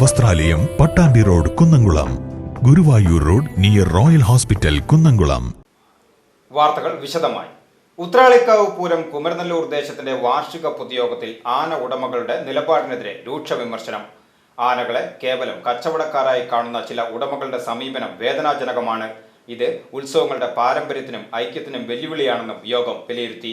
വസ്ത്രാലയം Pattambi road Kunnamkulam. Guruvayur road near royal hospital Kunnamkulam. വാർത്തകൾ വിശദമായി. ഉത്രാളിക്കാവ് പൂരം കുമരനെല്ലൂർ ദേശത്തിന്റെ വാർഷിക പൊതുയോഗത്തിൽ ആന ഉടമകളുടെ നിലപാടിനെതിരെ രൂക്ഷ വിമർശനം. ആനകളെ കേവലം കച്ചവടക്കാരായി കാണുന്ന ചില ഉടമകളുടെ സമീപനം വേദനാജനകമാണ്. ഇത് ഉത്സവങ്ങളുടെ പാരമ്പര്യത്തിനും ഐക്യത്തിനും വെല്ലുവിളിയാണെന്നും യോഗം വിലയിരുത്തി.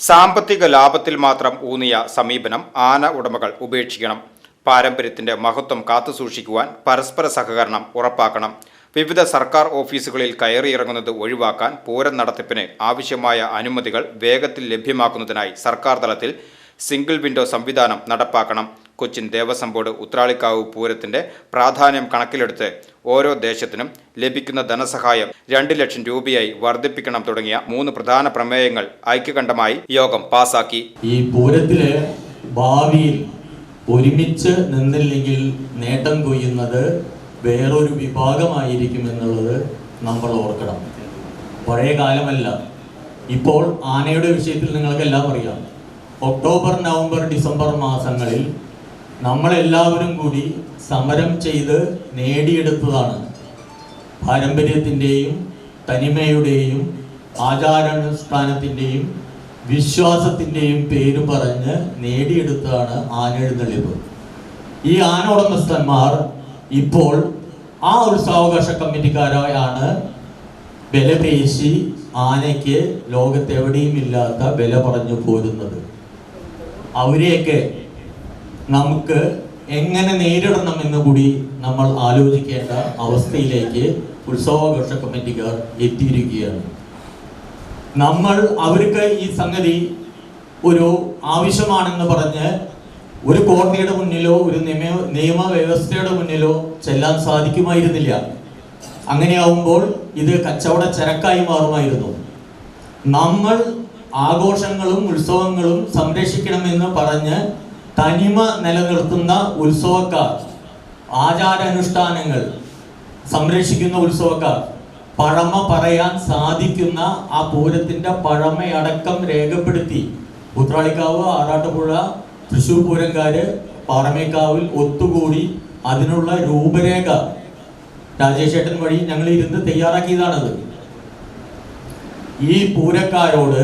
സാമ്പത്തിക ലാഭത്തിൽ മാത്രം ഊന്നിയ സമീപനം ആന ഉടമകൾ ഉപേക്ഷിക്കണം. പാരമ്പര്യത്തിന്റെ മഹത്വം കാത്തുസൂക്ഷിക്കുവാൻ പരസ്പര സഹകരണം ഉറപ്പാക്കണം. വിവിധ സർക്കാർ ഓഫീസുകളിൽ കയറിയിറങ്ങുന്നത് ഒഴിവാക്കാൻ പൂരം നടത്തിപ്പിന് ആവശ്യമായ അനുമതികൾ വേഗത്തിൽ ലഭ്യമാക്കുന്നതിനായി സർക്കാർ തലത്തിൽ സിംഗിൾ വിൻഡോ സംവിധാനം നടപ്പാക്കണം. കൊച്ചിൻ ദേവസ്വം ബോർഡ് ഉത്രാളിക്കാവ് പൂരത്തിന്റെ പ്രാധാന്യം കണക്കിലെടുത്ത് ഓരോ ദേശത്തിനും ലഭിക്കുന്ന ധനസഹായം രണ്ട് ലക്ഷം രൂപയായി വർദ്ധിപ്പിക്കണം തുടങ്ങിയ മൂന്ന് പ്രധാന പ്രമേയങ്ങൾ ഐക്യകണ്ഠമായി യോഗം പാസാക്കി. ഈ പൂരത്തിലെ ഭാവിയിൽ ഒരുമിച്ച് നിന്നില്ലെങ്കിൽ നേട്ടം കൊയ്യുന്നത് വേറൊരു വിഭാഗമായിരിക്കും എന്നുള്ളത് നമ്മൾ ഓർക്കണം. പഴയ കാലമല്ല. ഇപ്പോൾ ആനയുടെ വിഷയത്തിൽ നിങ്ങൾക്കെല്ലാം അറിയാം. ഒക്ടോബർ നവംബർ ഡിസംബർ മാസങ്ങളിൽ നമ്മളെല്ലാവരും കൂടി സമരം ചെയ്ത് നേടിയെടുത്തതാണ്. പാരമ്പര്യത്തിന്റെയും തനിമയുടെയും ആചാരാനുഷ്ഠാനത്തിന്റെയും വിശ്വാസത്തിന്റെയും പേര് പറഞ്ഞ് നേടിയെടുത്തതാണ് ആനെഴുന്നള്ളിപ്പ് ഈ ആന ഉടമസ്ഥന്മാർ ഇപ്പോൾ ആ ഒരു സാവകാശ കമ്മിറ്റിക്കാരായാണ് ബലപേശി പേശി ആനയ്ക്ക് ലോകത്തെവിടെയും ഇല്ലാത്ത വില പറഞ്ഞു പോരുന്നത്. അവരെയൊക്കെ നമുക്ക് എങ്ങനെ നേരിടണം എന്ന് കൂടി നമ്മൾ ആലോചിക്കേണ്ട അവസ്ഥയിലേക്ക് ഉത്സവാഘോഷ കമ്മിറ്റിക്കാർ എത്തിയിരിക്കുകയാണ്. നമ്മൾ അവർക്ക് ഈ സംഗതി ഒരു ആവശ്യമാണെന്ന് പറഞ്ഞ് ഒരു കോടതിയുടെ മുന്നിലോ ഒരു നിയമ നിയമവ്യവസ്ഥയുടെ മുന്നിലോ ചെല്ലാൻ സാധിക്കുമായിരുന്നില്ല. അങ്ങനെയാവുമ്പോൾ ഇത് കച്ചവട ചരക്കായി മാറുമായിരുന്നു. നമ്മൾ ആഘോഷങ്ങളും ഉത്സവങ്ങളും സംരക്ഷിക്കണമെന്ന് പറഞ്ഞ് തനിമ നിലനിർത്തുന്ന ഉത്സവക്കാർ ആചാരാനുഷ്ഠാനങ്ങൾ സംരക്ഷിക്കുന്ന ഉത്സവക്കാർ പഴമ പറയാൻ സാധിക്കുന്ന ആ പൂരത്തിന്റെ പഴമയടക്കം രേഖപ്പെടുത്തി. ഉത്രാളിക്കാവ് ആറാട്ടുപുഴ തൃശ്ശൂർ പൂരംകാര് പാറമേക്കാവിൽ ഒത്തുകൂടി അതിനുള്ള രൂപരേഖ രാജേഷേട്ടൻ വഴി ഞങ്ങൾ ഇരുന്ന് തയ്യാറാക്കിയതാണത്. ഈ പൂരക്കാരോട്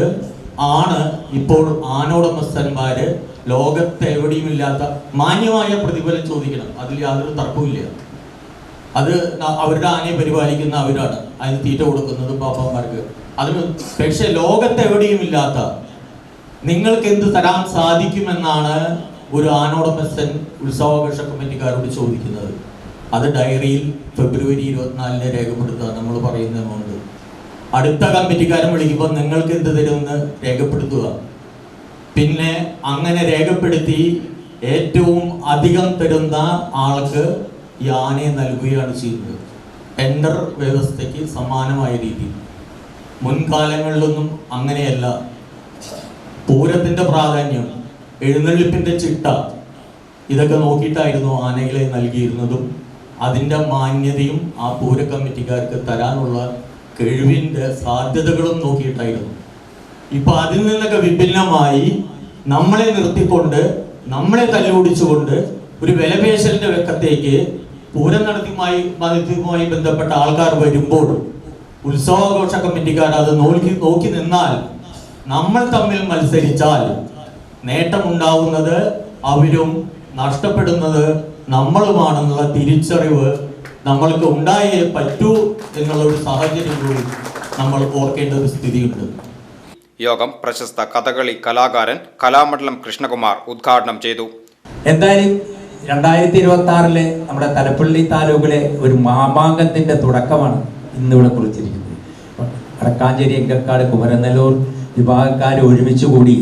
ആണ് ഇപ്പോൾ ആനോടമസ്ഥന്മാര് ലോകത്ത് എവിടെയും ഇല്ലാത്ത മാന്യമായ പ്രതിഫലം ചോദിക്കണം. അതിൽ യാതൊരു തർക്കവുമില്ല. അത് അവരുടെ ആനയെ പരിപാലിക്കുന്ന അവരാണ്. അതിന് തീറ്റ കൊടുക്കുന്നത് പാപ്പന്മാർക്ക്. അതിന് പക്ഷെ ലോകത്ത് എവിടെയും ഇല്ലാത്ത നിങ്ങൾക്ക് എന്ത് തരാൻ സാധിക്കുമെന്നാണ് ഒരു ആനോടമസ്ഥൻ ഉത്സവാഘോഷ കമ്മിറ്റിക്കാരോട് ചോദിക്കുന്നത്. അത് ഡയറിയിൽ ഫെബ്രുവരി ഇരുപത്തിനാലിന് രേഖപ്പെടുത്തുക നമ്മൾ പറയുന്ന എമൗണ്ട് അടുത്ത കമ്മിറ്റിക്കാരൻ വിളിക്കുമ്പോൾ നിങ്ങൾക്ക് എന്ത് തരുമെന്ന് രേഖപ്പെടുത്തുക. പിന്നെ അങ്ങനെ രേഖപ്പെടുത്തി ഏറ്റവും അധികം തരുന്ന ആൾക്ക് ഈ ആനയെ നൽകുകയാണ് ചെയ്യുന്നത്. ടെൻഡർ വ്യവസ്ഥയ്ക്ക് സമാനമായ രീതി. മുൻകാലങ്ങളിലൊന്നും അങ്ങനെയല്ല. പൂരത്തിന്റെ പ്രാധാന്യം എഴുന്നള്ളിപ്പിന്റെ ചിട്ട ഇതൊക്കെ നോക്കിയിട്ടായിരുന്നു ആനകളെ നൽകിയിരുന്നതും അതിന്റെ മാന്യതയും ആ പൂര കമ്മിറ്റിക്കാർക്ക് തരാനുള്ള കഴിവിന്റെ സാധ്യതകളും നോക്കിയിട്ടായിരുന്നു. ഇപ്പൊ അതിൽ നിന്നൊക്കെ വിഭിന്നമായി നമ്മളെ നിർത്തിക്കൊണ്ട് നമ്മളെ തല്ലുപിടിച്ചുകൊണ്ട് ഒരു വിലപേശലിന്റെ വെക്കത്തേക്ക് പൂരം നടത്തിയുമായി മതത്തിയുമായി ബന്ധപ്പെട്ട ആൾക്കാർ വരുമ്പോൾ ഉത്സവാഘോഷ കമ്മിറ്റിക്കാർ അത് നോക്കി നോക്കി നിന്നാൽ നമ്മൾ തമ്മിൽ മത്സരിച്ചാൽ നേട്ടമുണ്ടാവുന്നത് അവരും നഷ്ടപ്പെടുന്നത് നമ്മളുമാണെന്നുള്ള തിരിച്ചറിവ് നമ്മൾക്ക് ഉണ്ടായേ പറ്റൂ എന്നുള്ള ഒരു സാഹചര്യം കൂടി നമ്മൾ ഓർക്കേണ്ട ഒരു സ്ഥിതിയുണ്ട്. യോഗം പ്രശസ്ത കഥകളി കലാകാരൻ കലാമണ്ഡലം കൃഷ്ണകുമാർ ഉദ്ഘാടനം ചെയ്തു. എന്തായാലും രണ്ടായിരത്തി ഇരുപത്തി ആറിലെ നമ്മുടെ തലപ്പള്ളി താലൂക്കിലെ ഒരു മാമാങ്കത്തിന്റെ തുടക്കമാണ് ഇന്നിവിടെ കുറിച്ചിരിക്കുന്നത്. വടക്കാഞ്ചേരി എങ്കക്കാട് കുമരനെല്ലൂർ വിഭാഗക്കാർ ഒരുമിച്ച് കൂടി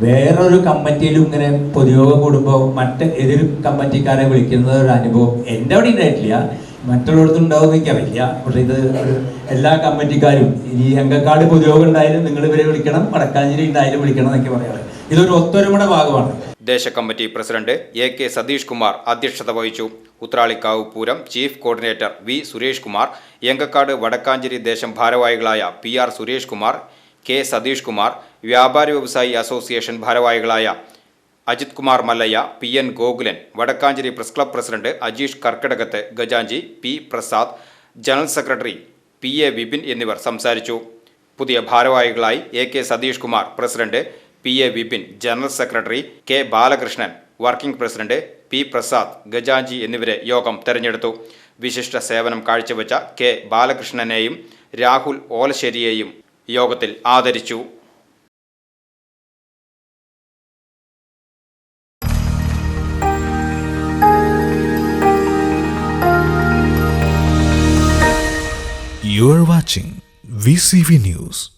വേറൊരു കമ്മിറ്റിയിലും ഇങ്ങനെ പൊതുയോഗ കൂടുമ്പോൾ മറ്റ് എതിർ കമ്മിറ്റിക്കാരെ വിളിക്കുന്നത് ഒരു അനുഭവം എന്റെ അവിടെ ഉണ്ടായിട്ടില്ല. ഉണ്ടാവും ഉണ്ടാവുമെന്ന് എനിക്കറിയില്ല. പക്ഷേ ഇത് എല്ലാ കമ്മിറ്റിക്കാരും ഈ അങ്കക്കാട് പൊതുയോഗം ഉണ്ടായാലും നിങ്ങൾ ഇവരെ വിളിക്കണം വടക്കാഞ്ചേരി ഉണ്ടായാലും വിളിക്കണം എന്നൊക്കെ പറയാറ്. ഇതൊരു ഒത്തൊരുമയുടെ ഭാഗമാണ്. ദേശ committee president A K Satheesh Kumar അധ്യക്ഷത വഹിച്ചു. Uthralikkavu Pooram chief coordinator V Suresh Kumar Engakkad Vadakkanchery ദേശം ഭാരവാഹികളായ P R Suresh Kumar K Satheesh Kumar വ്യാപാരി വ്യവസായി അസോസിയേഷൻ ഭാരവാഹികളായ Ajith Kumar Mallaiah P N Gokulan Vadakkanchery press club president Ajeesh Karkidakath ഗജാഞ്ചി P Prasad general secretary P A Vipin എന്നിവർ സംസാരിച്ചു. പുതിയ ഭാരവാഹികളായി A K Satheesh Kumar president P A Vipin general secretary K Balakrishnan working president P Prasad ഗജാജി എന്നിവരെ യോഗം തെരഞ്ഞെടുത്തു വിശിഷ്ട സേവനം കാഴ്ചവെച്ച കെ ബാലകൃഷ്ണനെയും രാഹുൽ ഓലശ്ശേരിയെയും യോഗത്തിൽ ആദരിച്ചു You are watching VCV News.